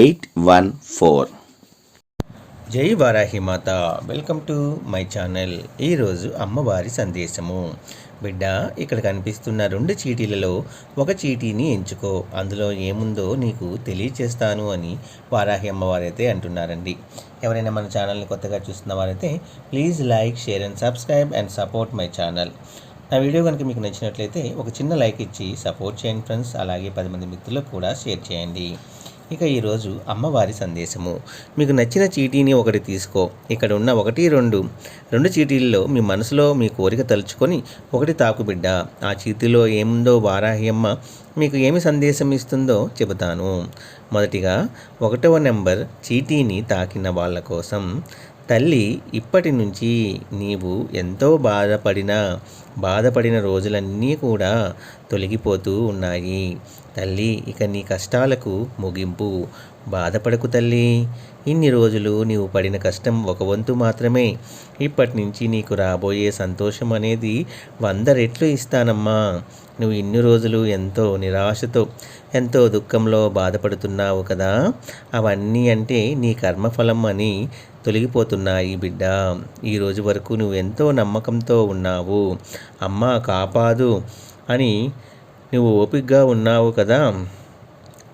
eight one four. జై వారాహి మాత. Welcome to my channel. ఈరోజు అమ్మవారి సందేశము. బిడ్డ ఇక్కడ కనిపిస్తున్న రెండు చీటీలలో ఒక చీటీని ఎంచుకో. అందులో ఏముందో నీకు తెలియచేస్తాను అని వారాహి అమ్మవారైతే అంటున్నారండి. ఎవరైనా మన ఛానల్ని కొత్తగా చూస్తున్న వారైతే please like share and subscribe and support my channel. నా వీడియో కనుక మీకు నచ్చినట్లయితే ఒక చిన్న లైక్ ఇచ్చి సపోర్ట్ చేయండి ఫ్రెండ్స్. అలాగే పది మంది మిత్రులకు కూడా షేర్ చేయండి. ఇక ఈరోజు అమ్మవారి సందేశము. మీకు నచ్చిన చీటీని ఒకటి తీసుకో. ఇక్కడ ఉన్న ఒకటి రెండు. రెండు చీటీల్లో మీ మనసులో మీ కోరిక తలుచుకొని ఒకటి తాకుబిడ్డ ఆ చీటీలో ఏముందో వారాహి అమ్మ మీకు ఏమి సందేశం ఇస్తుందో చెబుతాను. మొదటిగా ఒకటవ నెంబర్ చీటీని తాకిన వాళ్ళ కోసం తల్లి ఇప్పటి నుంచి నీవు ఎంతో బాధపడిన బాధపడిన రోజులన్నీ కూడా తొలగిపోతూ ఉన్నాయి. తల్లి ఇక నీ కష్టాలకు ముగింపు. బాధపడకు తల్లి. ఇన్ని రోజులు నీవు పడిన కష్టం ఒక వంతు మాత్రమే. ఇప్పటి నుంచి నీకు రాబోయే సంతోషం అనేది వంద రెట్లు ఇస్తానమ్మా. నువ్వు ఇన్ని రోజులు ఎంతో నిరాశతో ఎంతో దుఃఖంలో బాధపడుతున్నావు కదా. అవన్నీ అంటే నీ కర్మఫలం అని తొలగిపోతున్నాయి బిడ్డ. ఈ రోజు వరకు నువ్వు ఎంతో నమ్మకంతో ఉన్నావు. అమ్మ కాపాదు అని నువ్వు ఓపికగా ఉన్నావు కదా.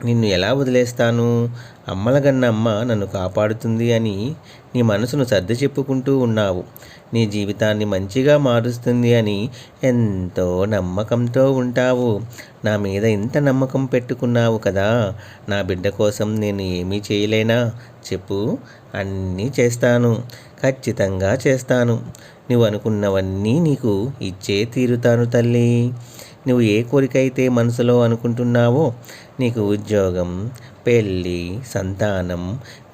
నిన్ను ఎలా వదిలేస్తాను? అమ్మలగన్నమ్మ నన్ను కాపాడుతుంది అని నీ మనసును సర్ది చెప్పుకుంటూ ఉన్నావు. నీ జీవితాన్ని మంచిగా మారుస్తుంది అని ఎంతో నమ్మకంతో ఉంటావు. నా మీద ఇంత నమ్మకం పెట్టుకున్నావు కదా? నా బిడ్డ కోసం నేను ఏమీ చేయలేనా? చెప్పు. అన్నీ చేస్తాను. ఖచ్చితంగా చేస్తాను. నువ్వు అనుకున్నవన్నీ నీకు ఇచ్చే తీరుతాను తల్లి. నువ్వు ఏ కోరిక అయితే మనసులో అనుకుంటున్నావో నీకు ఉద్యోగం పెళ్ళి సంతానం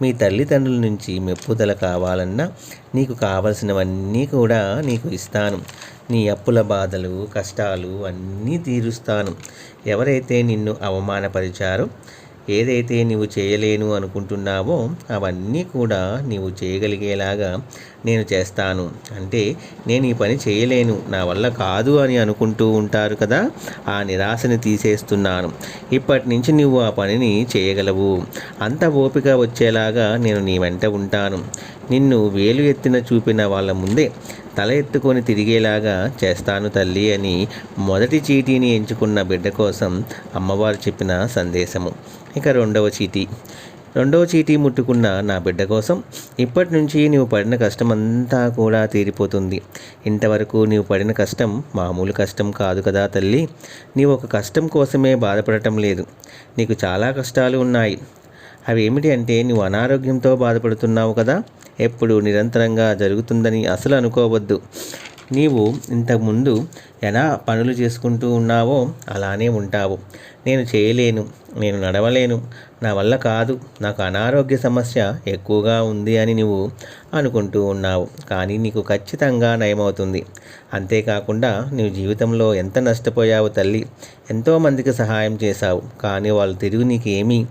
మీ తల్లిదండ్రుల నుంచి మెప్పుదల కావాలన్నా నీకు కావలసినవన్నీ కూడా నీకు ఇస్తాను. నీ అప్పుల బాధలు కష్టాలు అన్నీ తీరుస్తాను. ఎవరైతే నిన్ను అవమానపరిచారో ఏదైతే నీవు చేయలేను అనుకుంటున్నావో అవన్నీ కూడా నీవు చేయగలిగేలాగా నేను చేస్తాను. అంటే నేను ఈ పని చేయలేను నా వల్ల కాదు అని అనుకుంటూ ఉంటారు కదా ఆ నిరాశని తీసేస్తున్నాను. ఇప్పటి నుంచి నువ్వు ఆ పనిని చేయగలవు. అంత ఓపిక వచ్చేలాగా నేను నీ వెంట ఉంటాను. నిన్ను వేలు ఎత్తిన చూపిన వాళ్ళ ముందే తల ఎత్తుకొని తిరిగేలాగా చేస్తాను తల్లి అని మొదటి చీటీని ఎంచుకున్న బిడ్డ కోసం అమ్మవారు చెప్పిన సందేశము. ఇక రెండవ చీటీ. రెండవ చీటీ ముట్టుకున్న నా బిడ్డ కోసం ఇప్పటి నుంచి నీవు పడిన కష్టం అంతా కూడా తీరిపోతుంది. ఇంతవరకు నీవు పడిన కష్టం మామూలు కష్టం కాదు కదా తల్లి. నీవు ఒక కష్టం కోసమే బాధపడటం లేదు. నీకు చాలా కష్టాలు ఉన్నాయి. అవి ఏమిటి అంటే నువ్వు అనారోగ్యంతో బాధపడుతున్నావు కదా? ఎప్పుడు నిరంతరంగా జరుగుతుందని అసలు అనుకోవద్దు. నీవు ఇంతకుముందు ఎలా పనులు చేసుకుంటూ ఉన్నావో అలానే ఉంటావు. నేను చేయలేను నేను నడవలేను. నా వల్ల కాదు నాకు అనారోగ్య సమస్య ఎక్కువగా ఉంది అని నువ్వు అనుకుంటూ ఉన్నావు. కానీ నీకు ఖచ్చితంగా నయమవుతుంది. అంతేకాకుండా నువ్వు జీవితంలో ఎంత నష్టపోయావు తల్లి? ఎంతోమందికి సహాయం చేశావు. కానీ వాళ్ళు తిరిగి నీకు ఏమీ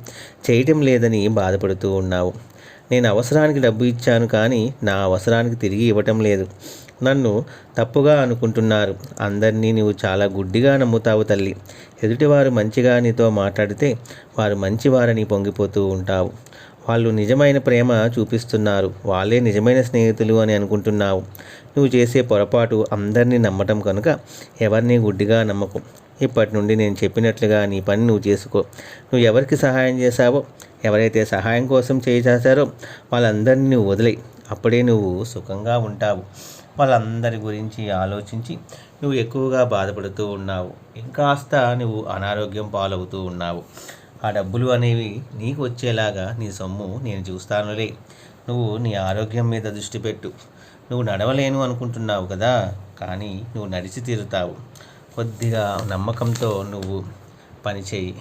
చేయటం లేదని బాధపడుతూ ఉన్నావు. నేను అవసరానికి డబ్బు ఇచ్చాను కానీ నా అవసరానికి తిరిగి ఇవ్వటం లేదు. నన్ను తప్పుగా అనుకుంటున్నారు. అందరినీ నీవు చాలా గుడ్డిగా నమ్ముతావు తల్లి. ఎదుటివారు మంచిగా నీతో మాట్లాడితే వారు మంచివారని పొంగిపోతూ ఉంటావు. వాళ్ళు నిజమైన ప్రేమ చూపిస్తున్నారు. వాళ్ళే నిజమైన స్నేహితులు అని అనుకుంటున్నావు. నువ్వు చేసే పొరపాటు అందరినీ నమ్మటం కనుక ఎవరిని గుడ్డిగా నమ్మకు. ఇప్పటి నుండి నేను చెప్పినట్లుగా నీ పని నువ్వు చేసుకో. నువ్వు ఎవరికి సహాయం చేశావో ఎవరైతే సహాయం కోసం చేయి చేశారో వాళ్ళందరినీ నువ్వు వదిలే అప్పుడే నువ్వు సుఖంగా ఉంటావు. వాళ్ళందరి గురించి ఆలోచించి నువ్వు ఎక్కువగా బాధపడుతూ ఉన్నావు. ఇంకాస్త నువ్వు అనారోగ్యం పాలవుతూ ఉన్నావు. ఆ డబ్బులు అనేవి నీకు వచ్చేలాగా నీ సొమ్ము నేను చూస్తానులే. నువ్వు నీ ఆరోగ్యం మీద దృష్టి పెట్టు. నువ్వు నడవలేను అనుకుంటున్నావు కదా? కానీ నువ్వు నడిచి తీరుతావు. కొద్దిగా నమ్మకంతో నువ్వు పని చేయి.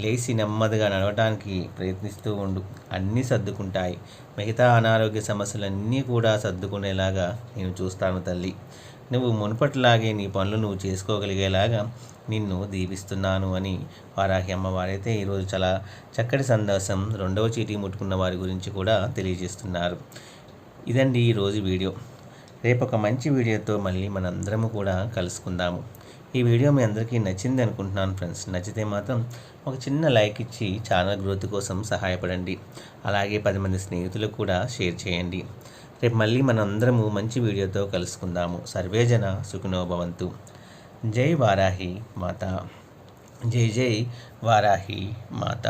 లేచి నెమ్మదిగా నడవటానికి ప్రయత్నిస్తూ ఉండు. అన్నీ సర్దుకుంటాయి. మిగతా అనారోగ్య సమస్యలన్నీ కూడా సర్దుకునేలాగా నేను చూస్తాను తల్లి. నువ్వు మునుపటిలాగే నీ పనులు నువ్వు చేసుకోగలిగేలాగా నిన్ను దీవిస్తున్నాను అని వారాహి అమ్మవారైతే ఈరోజు చాలా చక్కటి సందేశం రెండవ చీటీ ముట్టుకున్న వారి గురించి కూడా తెలియజేస్తున్నారు. ఇదండి ఈరోజు వీడియో. రేపు ఒక మంచి వీడియోతో మళ్ళీ మనందరము కూడా కలుసుకుందాము. ఈ వీడియో మీ అందరికీ నచ్చింది అనుకుంటున్నాను ఫ్రెండ్స్. నచ్చితే మాత్రం ఒక చిన్న లైక్ ఇచ్చి ఛానల్ గ్రోత్ కోసం సహాయపడండి. అలాగే పది మంది స్నేహితులకు కూడా షేర్ చేయండి. రేపు మళ్ళీ మనందరము మంచి వీడియోతో కలుసుకుందాము. సర్వేజన సుఖినోభవంతు జై వారాహి మాత. జై జై వారాహి మాత.